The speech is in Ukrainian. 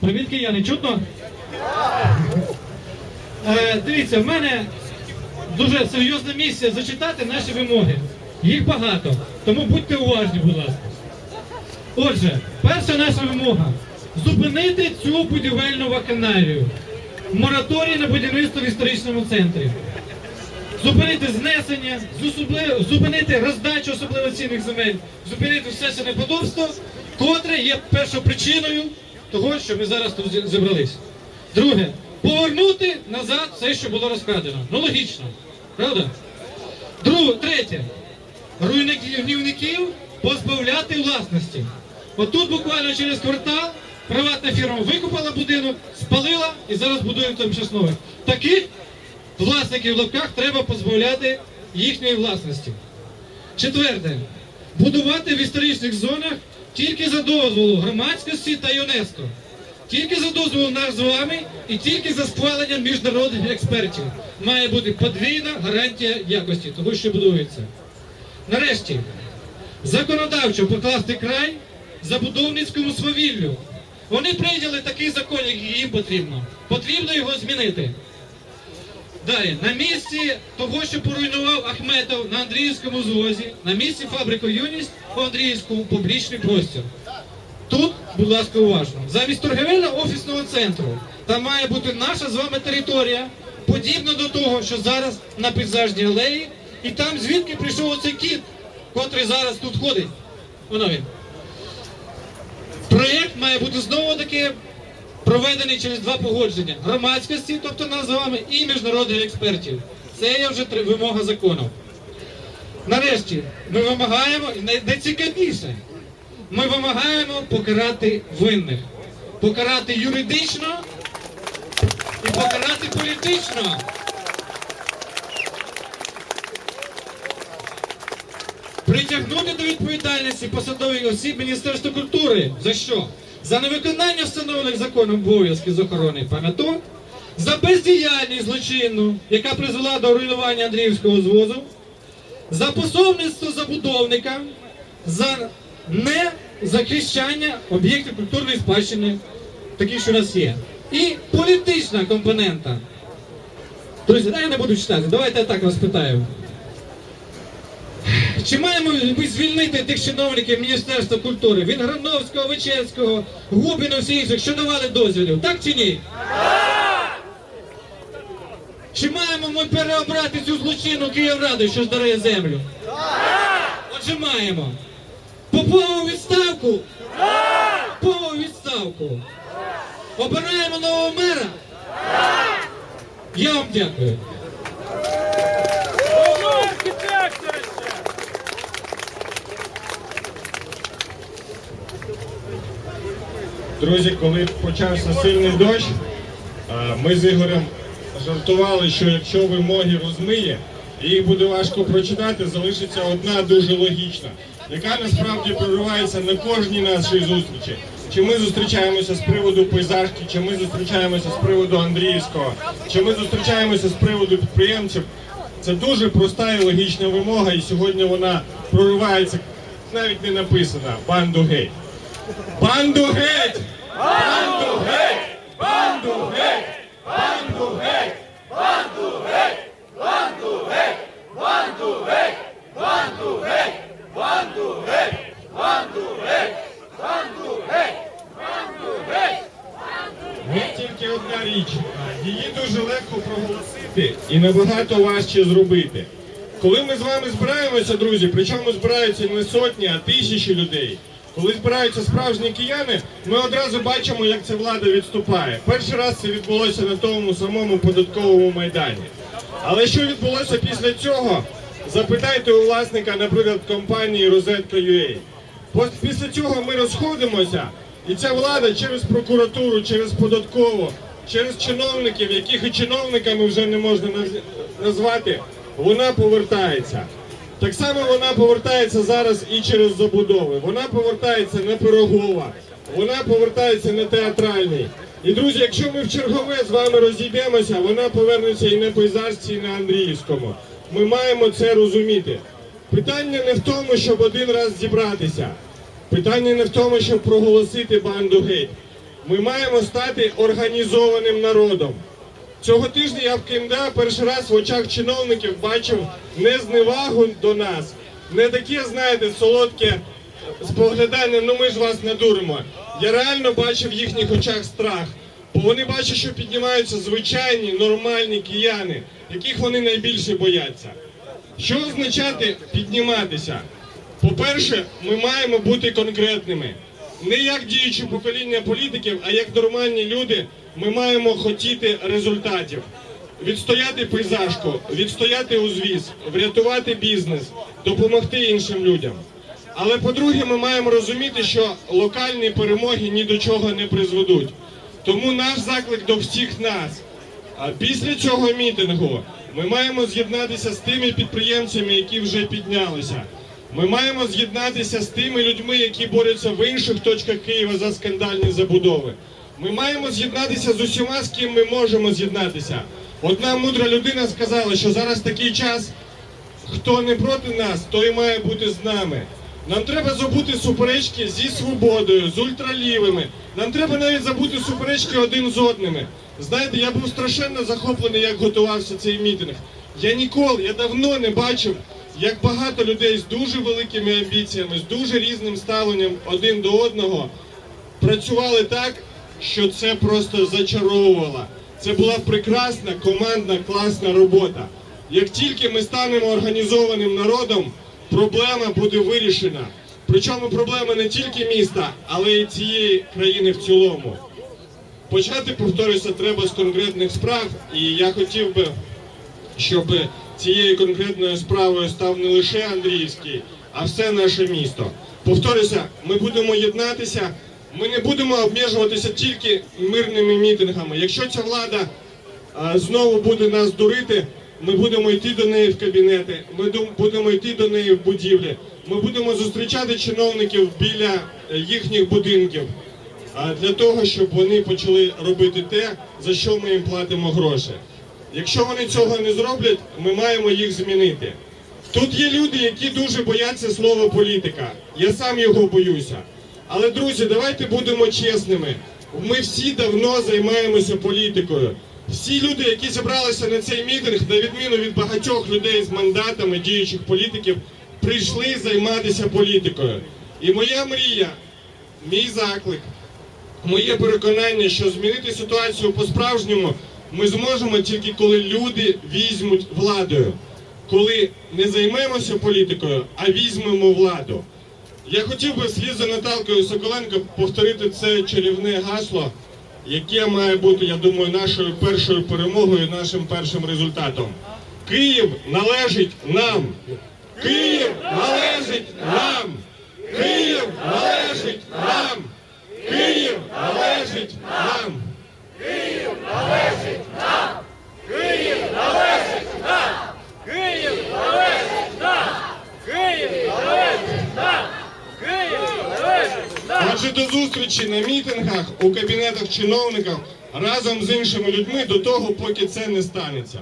Привіт, кияни, чутно? Е, дивіться, в мене дуже серйозна місія зачитати наші вимоги. Їх багато, тому будьте уважні, будь ласка. Отже, перша наша вимога зупинити цю будівельну вакханалію. Мораторій на будівництво в історичному центрі. Зупинити знесення, зупинити роздачу особливо цінних земель, зупинити все це неподобство, котре є першопричиною того, що ми зараз тут зі- зібрались. Друге, повернути назад все, що було розкрадено. Ну логічно, правда? Друге, третє, руйнівників позбавляти власності. Отут буквально через квартал приватна фірма викупила будинок, спалила і зараз будуємо там щось. Таких власників в лапках треба позбавляти їхньої власності. Четверте. Будувати в історичних зонах тільки за дозволу громадськості та ЮНЕСКО. Тільки за дозволу нас з вами і тільки за схваленням міжнародних експертів. Має бути подвійна гарантія якості того, що будується. Нарешті, законодавчо покласти край забудовницькому свавіллю. Вони прийняли такий закон, який їм потрібно. Потрібно його змінити. Далі, на місці того, що поруйнував Ахметов на Андріївському звозі, на місці фабрику Юність по Андріївському публічний простір. Тут, будь ласка, уважно, замість торгівельно-офісного центру, там має бути наша з вами територія, подібна до того, що зараз на пейзажній алеї, і там звідки прийшов оцей кіт, котрий зараз тут ходить. Воно він. Проєкт має бути знову таки проведений через два погодження громадськості, тобто нас з вами, і міжнародних експертів. Це є вже вимога закону. Нарешті, ми вимагаємо, найцікавіше, ми вимагаємо покарати винних. Покарати юридично і покарати політично. Притягнути до відповідальності посадових осіб Міністерства культури. За що? За невиконання встановлених законом обов'язків з охорони пам'яток, за бездіяльність злочинну, яка призвела до руйнування Андріївського звозу, за пособництво забудовника, за незахищання об'єктів культурної спадщини, такі, що у нас є. І політична компонента. Друзі, дай я не буду читати, давайте я так вас питаю. Чи маємо ми звільнити тих чиновників Міністерства культури, Вінграновського, Вечерського, Губіна, всіх інших, що давали дозволів, так чи ні? Чи маємо ми переобрати цю злочинну Київраду, що здарає землю? Отже, маємо. Попову відставку? Попову відставку. Обираємо нового мера? Я вам дякую. Друзі, коли почався сильний дощ, ми з Ігорем жартували, що якщо вимоги розмиє, їх буде важко прочитати, залишиться одна дуже логічна, яка насправді проривається на кожній нашій зустрічі. Чи ми зустрічаємося з приводу пейзажки, чи ми зустрічаємося з приводу Андріївського, чи ми зустрічаємося з приводу підприємців. Це дуже проста і логічна вимога, і сьогодні вона проривається, навіть не написана банду геть. Банду геть! Банду геть! Банду геть! Банду геть! Банду геть! Банду геть! Банду геть! Банду геть! Банду геть! Банду геть! Банду геть! Банду геть! Є тільки одна річ. Її дуже легко проголосити і набагато важче зробити. Коли ми з вами збираємося, друзі, причому збираються не сотні, а тисячі людей. Коли збираються справжні кияни, ми одразу бачимо, як ця влада відступає. Перший раз це відбулося на тому самому податковому майдані. Але що відбулося після цього? Запитайте у власника, наприклад, компанії. Пос- Після цього ми розходимося, і ця влада через прокуратуру, через податкову, через чиновників, яких і чиновниками вже не можна назвати, вона повертається. Так само вона повертається зараз і через забудови. Вона повертається на Пирогова, вона повертається на театральний. І друзі, якщо ми в чергове з вами розійдемося, вона повернеться і на пейзажці, і на Андріївському. Ми маємо це розуміти. Питання не в тому, щоб один раз зібратися. Питання не в тому, щоб проголосити банду геть. Ми маємо стати організованим народом. Цього тижня я в КМДА перший раз в очах чиновників бачив не зневагу до нас, не таке, знаєте, солодке споглядання, ну ми ж вас не дуримо. Я реально бачив в їхніх очах страх, бо вони бачать, що піднімаються звичайні нормальні кияни, яких вони найбільше бояться. Що означати підніматися? По-перше, ми маємо бути конкретними. Не як діюче покоління політиків, а як нормальні люди, ми маємо хотіти результатів. Відстояти пейзажку, відстояти узвіз, врятувати бізнес, допомогти іншим людям. Але по-друге, ми маємо розуміти, що локальні перемоги ні до чого не призведуть. Тому наш заклик до всіх нас. А після цього мітингу ми маємо з'єднатися з тими підприємцями, які вже піднялися. Ми маємо з'єднатися з тими людьми, які борються в інших точках Києва за скандальні забудови. Ми маємо з'єднатися з усіма, з ким ми можемо з'єднатися. Одна мудра людина сказала, що зараз такий час, хто не проти нас, той має бути з нами. Нам треба забути суперечки зі свободою, з ультралівими. Нам треба навіть забути суперечки один з одними. Знаєте, я був страшенно захоплений, як готувався цей мітинг. Я ніколи, я давно не бачив, як багато людей з дуже великими амбіціями, з дуже різним ставленням один до одного працювали так, що це просто зачаровувало. Це була прекрасна командна класна робота. Як тільки ми станемо організованим народом, проблема буде вирішена. Причому проблема не тільки міста, але й цієї країни в цілому. Почати, повторюся, треба з конкретних справ, і я хотів би, щоб цією конкретною справою став не лише Андріївський, а все наше місто. Повторюся, ми будемо єднатися, ми не будемо обмежуватися тільки мирними мітингами. Якщо ця влада знову буде нас дурити, ми будемо йти до неї в кабінети, ми будемо йти до неї в будівлі, ми будемо зустрічати чиновників біля е, їхніх будинків для того, щоб вони почали робити те, за що ми їм платимо гроші. Якщо вони цього не зроблять, ми маємо їх змінити. Тут є люди, які дуже бояться слова політика. Я сам його боюся. Але друзі, давайте будемо чесними. Ми всі давно займаємося політикою. Всі люди, які зібралися на цей мітинг, на відміну від багатьох людей з мандатами діючих політиків, прийшли займатися політикою. І моя мрія, мій заклик, Моє переконання, що змінити ситуацію по-справжньому ми зможемо тільки коли люди візьмуть владою, коли не займемося політикою, а візьмемо владу. Я хотів би вслід за Наталкою Соколенко повторити це чарівне гасло, яке має бути, я думаю, нашою першою перемогою, нашим першим результатом. Київ належить нам! Київ належить нам! Київ належить нам! Київ належить нам! Київ належить нам! Київ належить нам! Київ належить нам! Отже, до зустрічі на мітингах, у кабінетах чиновників разом з іншими людьми до того, поки це не станеться.